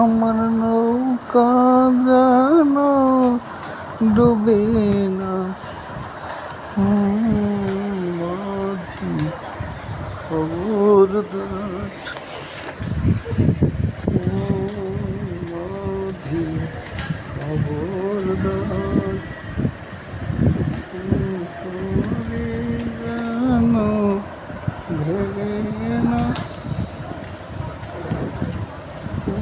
আমার নৌকা জানো ডুবে না। মাঝি খবরদার মাঝি খবরদার ভেবে না নৌকা যেন ডুবে না মন মাঝি